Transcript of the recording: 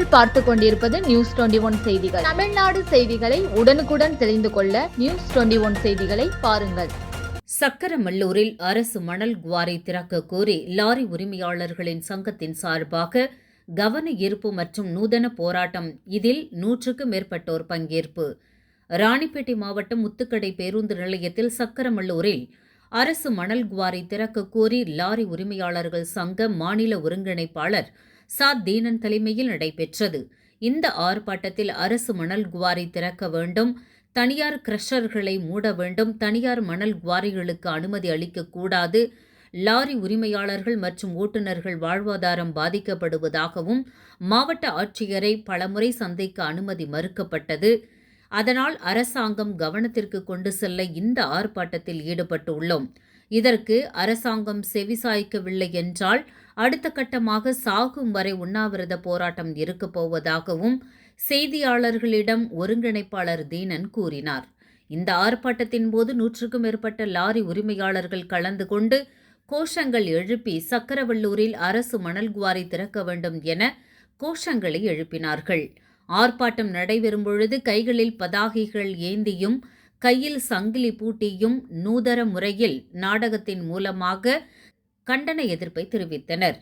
நீங்கள் பார்த்து கொண்டிருப்பது நியூஸ் டுவெண்டி ஒன் செய்திகள். தமிழ்நாடு செய்திகளை உடனுக்குடன் தெரிந்து கொள்ள நியூஸ் டுவெண்டி ஒன் செய்திகளை பாருங்கள். சக்கரமல்லூரில் அரசு மணல் குவாரி திறக்க கோரி லாரி உரிமையாளர்களின் சங்கத்தின் சார்பாக கவன ஈர்ப்பு மற்றும் நூதன போராட்டம். இதில் நூற்றுக்கு மேற்பட்டோர் பங்கேற்பு. ராணிப்பேட்டை மாவட்டம் முத்துக்கடை பேருந்து நிலையத்தில் சக்கரமல்லூரில் அரசு மணல் குவாரி திறக்க கோரி லாரி உரிமையாளர்கள் சங்க மாநில ஒருங்கிணைப்பாளர் சா தீனன் தலைமையில் நடைபெற்றது. இந்த ஆர்ப்பாட்டத்தில் அரசு மணல் குவாரி திறக்க வேண்டும் தனியார் கிரஷர்களை மூட வேண்டும் தனியார் மணல் குவாரிகளுக்கு அனுமதி அளிக்கக்கூடாது லாரி உரிமையாளர்கள் மற்றும் ஓட்டுநர்கள் வாழ்வாதாரம் பாதிக்கப்படுவதாகவும் மாவட்ட ஆட்சியரை பலமுறை சந்தைக்க அனுமதி மறுக்கப்பட்டது. அதனால் அரசாங்கம் கவனத்திற்கு கொண்டு செல்ல இந்த ஆர்ப்பாட்டத்தில் ஈடுபட்டுள்ளோம். இதற்கு அரசாங்கம் செவிசாய்க்கவில்லை என்றால் அடுத்த கட்டமாக சாகும் வரை உண்ணாவிரத போராட்டம் இருக்கப் போவதாகவும் செய்தியாளர்களிடம் ஒருங்கிணைப்பாளர் தீனன் கூறினார். இந்த ஆர்ப்பாட்டத்தின் போது நூற்றுக்கும் மேற்பட்ட லாரி உரிமையாளர்கள் கலந்து கொண்டு கோஷங்கள் எழுப்பி சக்கரவள்ளூரில் அரசு மணல் குவாரி திறக்க வேண்டும் என கோஷங்களை எழுப்பினார்கள். ஆர்ப்பாட்டம் நடைபெறும் பொழுது கைகளில் பதாகைகள் ஏந்தியும் கையில் சங்கிலி பூட்டியும் நூதர முறையில் நாடகத்தின் மூலமாக கண்டன எதிர்ப்பை தெரிவித்தனர்.